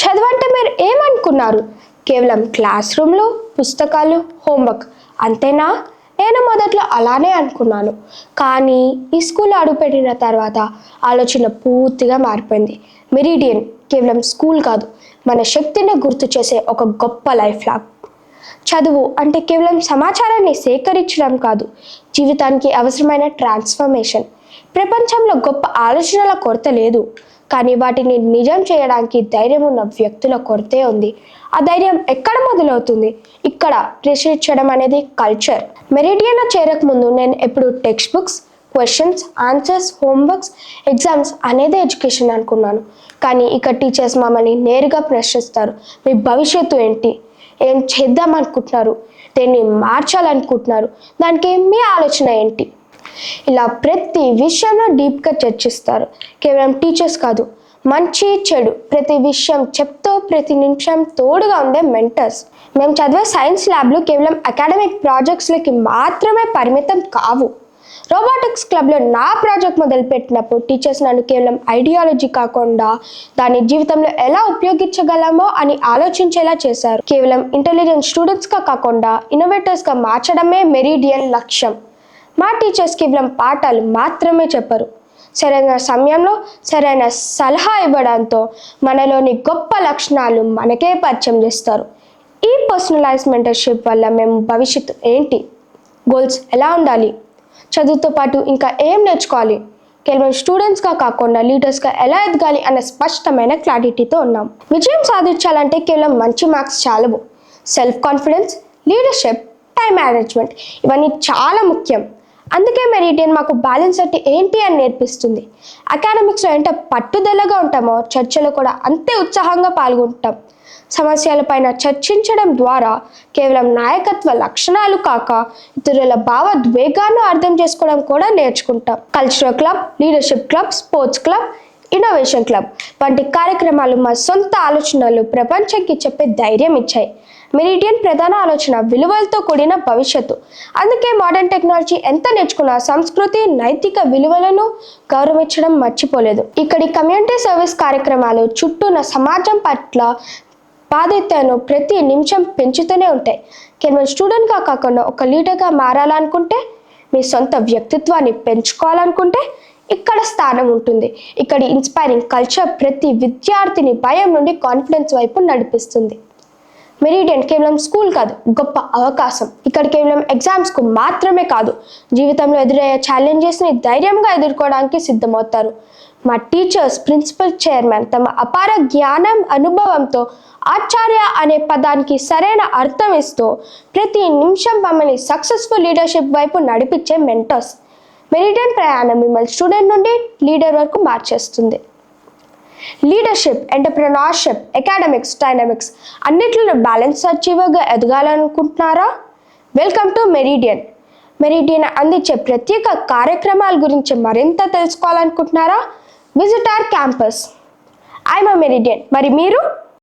చదవంటే మీరు ఏమనుకున్నారు? కేవలం క్లాస్ రూమ్లో పుస్తకాలు హోంవర్క్. అంతేనా? నేను మొదట్లో అలానే అనుకున్నాను. కానీ ఈ స్కూల్ అడుగుపెట్టిన తర్వాత ఆలోచన పూర్తిగా మారిపోయింది. మెరిడియన్ కేవలం స్కూల్ కాదు మన శక్తిని గుర్తు చేసే ఒక గొప్ప లైఫ్ లాగ్. చదువు అంటే కేవలం సమాచారాన్ని సేకరించడం కాదు జీవితానికి అవసరమైన ట్రాన్స్ఫర్మేషన్. ప్రపంచంలో గొప్ప ఆలోచనల కొరత లేదు. కానీ వాటిని నిజం చేయడానికి ధైర్యం ఉన్న వ్యక్తుల కొరతే ఉంది. ఆ ధైర్యం ఎక్కడ మొదలవుతుంది? ఇక్కడ ప్రశ్నించడం అనేది కల్చర్ మెరిడియన్ చేరక ముందు నేను ఎప్పుడు text books questions answers homeworks exams అనేదే ఎడ్యుకేషన్ అనుకున్నాను. కానీ ఇక్కడ టీచర్స్ మమ్మల్ని నేరుగా ప్రశ్నిస్తారు. మీ భవిష్యత్తు ఏంటి? ఏం చేద్దాం అనుకుంటున్నారు? దేన్ని మార్చాలనుకుంటున్నారు? దానికి మీ ఆలోచన ఏంటి? ఇలా ప్రతి విషయంలో డీప్గా చర్చిస్తారు. కేవలం టీచర్స్ కాదు మంచి చెడు ప్రతి విషయం చెప్తూ ప్రతి నిమిషం తోడుగా ఉండే మెంటర్స్. మేము చదివే సైన్స్ ల్యాబ్లు కేవలం అకాడమిక్ ప్రాజెక్ట్స్లకి మాత్రమే పరిమితం కావు. రోబోటిక్స్ క్లబ్లో నా ప్రాజెక్ట్ మొదలుపెట్టినప్పుడు టీచర్స్ నన్ను కేవలం ఐడియాలజీ కాకుండా దాన్ని జీవితంలో ఎలా ఉపయోగించగలమో అని ఆలోచించేలా చేశారు. కేవలం ఇంటెలిజెంట్ స్టూడెంట్స్గా కాకుండా ఇన్నోవేటర్స్గా మార్చడమే మెరీడియన్ లక్ష్యం. మా టీచర్స్ కేవలం పాఠాలు మాత్రమే చెప్పరు. సరైన సమయంలో సరైన సలహా ఇవ్వడంతో మనలోని గొప్ప లక్షణాలు మనకే పరిచయం చేస్తారు. ఈ పర్సనలైజ్ మెంటర్షిప్ వల్ల మేము భవిష్యత్తు ఏంటి? గోల్స్ ఎలా ఉండాలి? చదువుతో పాటు ఇంకా ఏం నేర్చుకోవాలి? కేవలం స్టూడెంట్స్గా కాకుండా లీడర్స్గా ఎలా ఎదగాలి అనే స్పష్టమైన క్లారిటీతో ఉన్నాం. విజయం సాధించాలంటే కేవలం మంచి marks చాలవు. Self confidence leadership time management ఇవన్నీ చాలా ముఖ్యం. అందుకే మెరిడియన్ మాకు బ్యాలెన్స్ అంటే ఏంటి అని నేర్పిస్తుంది. అకాడమిక్స్లో ఎంత పట్టుదలగా ఉంటామో చర్చలో కూడా అంతే ఉత్సాహంగా పాల్గొంటాం. సమస్యలపైన చర్చించడం ద్వారా కేవలం నాయకత్వ లక్షణాలు కాక ఇతరుల భావోద్వేగాన్ని అర్థం చేసుకోవడం కూడా నేర్చుకుంటాం. Cultural club leadership club sports club innovation club వంటి కార్యక్రమాలు మా సొంత ఆలోచనలు ప్రపంచంకి చెప్పే ధైర్యం ఇచ్చాయి. మెరిడియన్ ప్రధాన ఆలోచన విలువలతో కూడిన భవిష్యత్తు. అందుకే మోడర్న్ టెక్నాలజీ ఎంత నేర్చుకున్నా సంస్కృతి నైతిక విలువలను గౌరవించడం మర్చిపోలేదు. ఇక్కడి కమ్యూనిటీ సర్వీస్ కార్యక్రమాలు చుట్టూ ఉన్న సమాజం పట్ల బాధ్యతను ప్రతి నిమిషం పెంచుతూనే ఉంటాయి. కేవలం స్టూడెంట్గా కాకుండా ఒక లీడర్గా మారాలనుకుంటే మీ సొంత వ్యక్తిత్వాన్ని పెంచుకోవాలనుకుంటే ఇక్కడ స్థానం ఉంటుంది? ఇక్కడ ఇన్స్పైరింగ్ కల్చర్ ప్రతి విద్యార్థిని భయం నుండి కాన్ఫిడెన్స్ వైపు నడిపిస్తుంది. మెరిడియన్ కేవలం స్కూల్ కాదు గొప్ప అవకాశం. ఇక్కడ కేవలం ఎగ్జామ్స్కు మాత్రమే కాదు జీవితంలో ఎదురయ్యే ఛాలెంజెస్ని ధైర్యంగా ఎదుర్కోవడానికి సిద్ధమవుతారు. మా టీచర్స్ ప్రిన్సిపల్ చైర్మన్ తమ అపార జ్ఞానం అనుభవంతో ఆచార్య అనే పదానికి సరైన అర్థం ఇస్తూ ప్రతి నిమిషం మమ్మల్ని సక్సెస్ఫుల్ లీడర్షిప్ వైపు నడిపించే మెంటర్స్ మెరిడియన్ ప్రయాణం మిమ్మల్ని స్టూడెంట్ నుండి లీడర్ వరకు మార్చేస్తుంది. లీడర్షిప్ ఎంటర్ప్రినర్షిప్ అకాడమిక్స్ డైనమిక్స్ అన్నిట్లో బ్యాలెన్స్ అచీవ్గా ఎదగాలనుకుంటున్నారా? Welcome to Meridian. మెరిడియన్ అందించే ప్రత్యేక కార్యక్రమాల గురించి మరింత తెలుసుకోవాలనుకుంటున్నారా? Visit our campus. I'm Meridian. మరి మీరు?